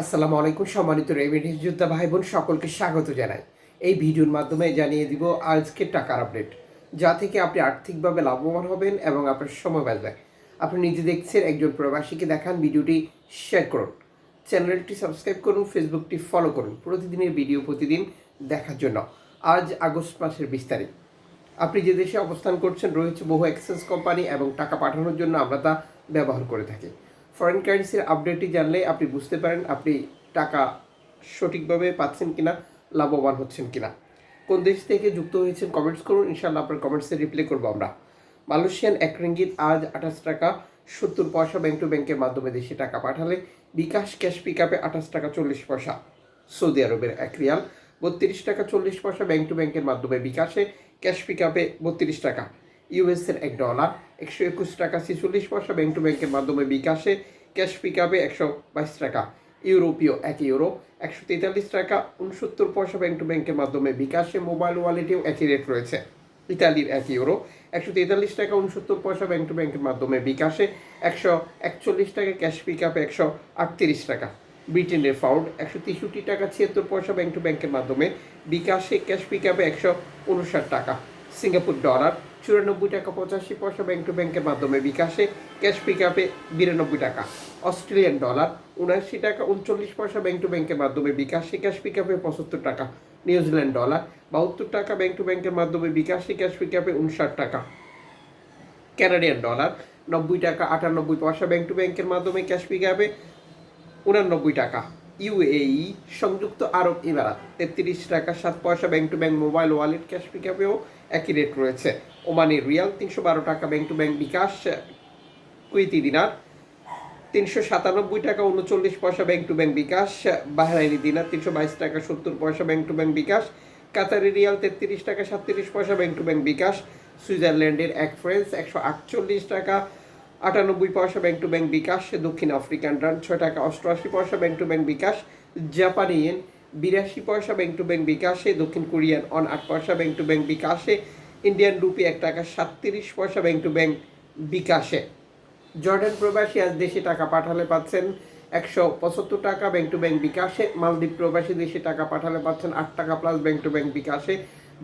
আসসালামু আলাইকুম, সম্মানিত রেমিডেন্স যোদ্ধা ভাই বোন সকলকে স্বাগত জানাই। এই ভিডিওর মাধ্যমে জানিয়ে দিব আজকের টাকার আপডেট। যা থেকে আপনি আর্থিকভাবে লাভবান হবেন এবং আপনার সময় বাঁচবে। আপনি নিজে দেখছেন, একজন প্রবাসীকে দেখান, ভিডিওটি শেয়ার করুন। চ্যানেলটি সাবস্ক্রাইব করুন ফেসবুকটি ফলো করুন। প্রতিদিনের ভিডিও প্রতিদিন দেখার জন্য। আজ আগস্ট মাসের বিশ তারিখ। আপনি যে দেশে অবস্থান করছেন, রয়েছে বহু এক্সচেঞ্জ কোম্পানি এবং টাকা পাঠানোর জন্য আমরা তা ব্যবহার করে থাকি। ফরেন কারেন্সির আপডেটটি জানলে আপনি বুঝতে পারেন আপনি টাকা সঠিকভাবে পাচ্ছেন কিনা, লাভবান হচ্ছেন কিনা। কোন দেশ থেকে যুক্ত হয়েছেন কমেন্টস করুন, ইনশাআল্লাহ আপনার কমেন্টসে রিপ্লাই করব আমরা। মালয়েশিয়ান এক রিঙ্গিত আজ আঠাশ টাকা সত্তর পয়সা ব্যাংক টু ব্যাংকের মাধ্যমে দেশে টাকা পাঠালে। বিকাশ ক্যাশ পিক আপে আঠাশ টাকা চল্লিশ পয়সা। সৌদি আরবের এক রিয়াল, বত্রিশ টাকা চল্লিশ পয়সা ব্যাংক টু ব্যাংকের মাধ্যমে বিকাশে ক্যাশ পিক আপে বত্রিশ টাকা। ইউএসের এক ডলার একশো একুশ টাকা ছেচল্লিশ পয়সা ব্যাংক টু ব্যাংকের মাধ্যমে বিকাশে ক্যাশ পিক আপে একশো বাইশ টাকা, ইউরোপীয় এক ইউরো একশো তেতাল্লিশ টাকা উনসত্তর পয়সা ব্যাংক টু ব্যাংকের মাধ্যমে বিকাশে মোবাইল ওয়ালেটেও একই রেট রয়েছে। ইতালির এক ইউরো একশো তেতাল্লিশ টাকা উনসত্তর পয়সা ব্যাংক টু ব্যাংকের মাধ্যমে বিকাশে, একশো একচল্লিশ টাকা ক্যাশ পিক আপে একশো আটত্রিশ টাকা। ব্রিটেনের ফাউন্ড একশো তেষট্টি টাকা ছিয়াত্তর পয়সা ব্যাংক টু ব্যাংকের মাধ্যমে বিকাশে ক্যাশ পিক আপে একশো উনষাট টাকা। সিঙ্গাপুর ডলার চুরানব্বই টাকা পঁচাশি পয়সা ব্যাংক টু ব্যাংকের মাধ্যমে বিকাশে ক্যাশ পিক আপে বিরানব্বই টাকা। অস্ট্রেলিয়ান ডলার উনআশি টাকা উনচল্লিশ পয়সা ব্যাংক টু ব্যাংকের মাধ্যমে বিকাশে ক্যাশ পিক আপে পঁচাত্তর টাকা। নিউজিল্যান্ড ডলার বাহাত্তর টাকা ব্যাংক টু ব্যাংকের মাধ্যমে বিকাশে ক্যাশ পিক আপে উনষাট টাকা। ক্যানাডিয়ান ডলার নব্বই টাকা আটানব্বই পয়সা ব্যাংক টু ব্যাংকের মাধ্যমে ক্যাশ পিক আপে উনানব্বই টাকা। ইউএই, সংযুক্ত আরব ইমারাত। তেত্রিশ টাকা, সাত পয়সা bank to bank mobile wallet cash pick আপেও একই রেট রয়েছে। ওমানি রিয়াল, তিনশো বারো টাকা bank to bank bKash, Kuwaiti dinar. তিনশো সাতানব্বই টাকা, উনচল্লিশ পয়সা bank to bank bKash, Bahraini dinar, তিনশো বাইশ টাকা, সত্তর পয়সা bank to bank bKash. Qatari riyal, তেত্রিশ টাকা, সাতত্রিশ পয়সা ব্যাংক টু ব্যাংক বিকাশ। সুইজারল্যান্ডের এক ফ্রেন্স, একশো আটচল্লিশ টাকা আটানব্বই পয়সা ব্যাংক টু ব্যাংক বিকাশ, দক্ষিণ আফ্রিকান রান ছয় টাকা, অষ্টআশি পয়সা ব্যাংক টু ব্যাংক বিকাশ, জাপানি ইয়েন বিরাশি পয়সা ব্যাংক টু ব্যাংক বিকাশে, দক্ষিণ কোরিয়ান অন আট পয়সা ব্যাংক টু ব্যাংক বিকাশে, ইন্ডিয়ান রুপি এক টাকা সাতত্রিশ পয়সা ব্যাংক টু ব্যাংক বিকাশে। জর্ডান প্রবাসী আজ দেশে টাকা পাঠালে পাচ্ছেন একশো পঁচাত্তর টাকা ব্যাংক টু ব্যাংক বিকাশে, মালদ্বীপ প্রবাসী দেশে টাকা পাঠালে পাচ্ছেন আট টাকা প্লাস ব্যাংক টু ব্যাংক বিকাশে,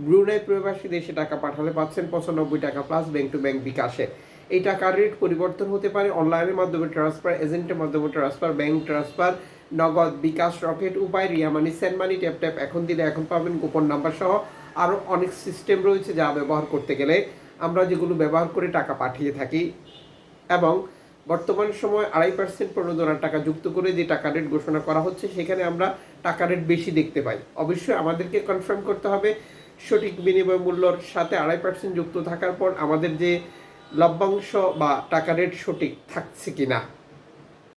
ব্রুনাই প্রবাসী দেশে টাকা পাঠালে পাচ্ছেন পঁচানব্বই টাকা প্লাস ব্যাংক টু ব্যাংক বিকাশে। এই টাকার রেট পরিবর্তন হতে পারে। অনলাইনের মাধ্যমে ট্রান্সফার এজেন্টের মাধ্যমে transfer bank transfer Nagad, bKash rocket Upay Ria money send money tap tap এখন দিলে এখন পাবেন গোপন নাম্বার সহ আরও অনেক সিস্টেম রয়েছে যা ব্যবহার করতে গেলে আমরা যেগুলো ব্যবহার করে টাকা পাঠিয়ে থাকি এবং বর্তমান সময় আড়াই পার্সেন্ট প্রণোদনার টাকা যুক্ত করে যে টাকা রেট ঘোষণা করা হচ্ছে, সেখানে আমরা টাকা রেট বেশি দেখতে পাই। অবশ্যই আমাদেরকে কনফার্ম করতে হবে। সঠিক বিনিময় মূল্যর সাথে আড়াই পার্সেন্ট যুক্ত থাকার পর আমাদের যে লভ্যাংশ বা টাকা রেট সঠিক থাকছে কিনা?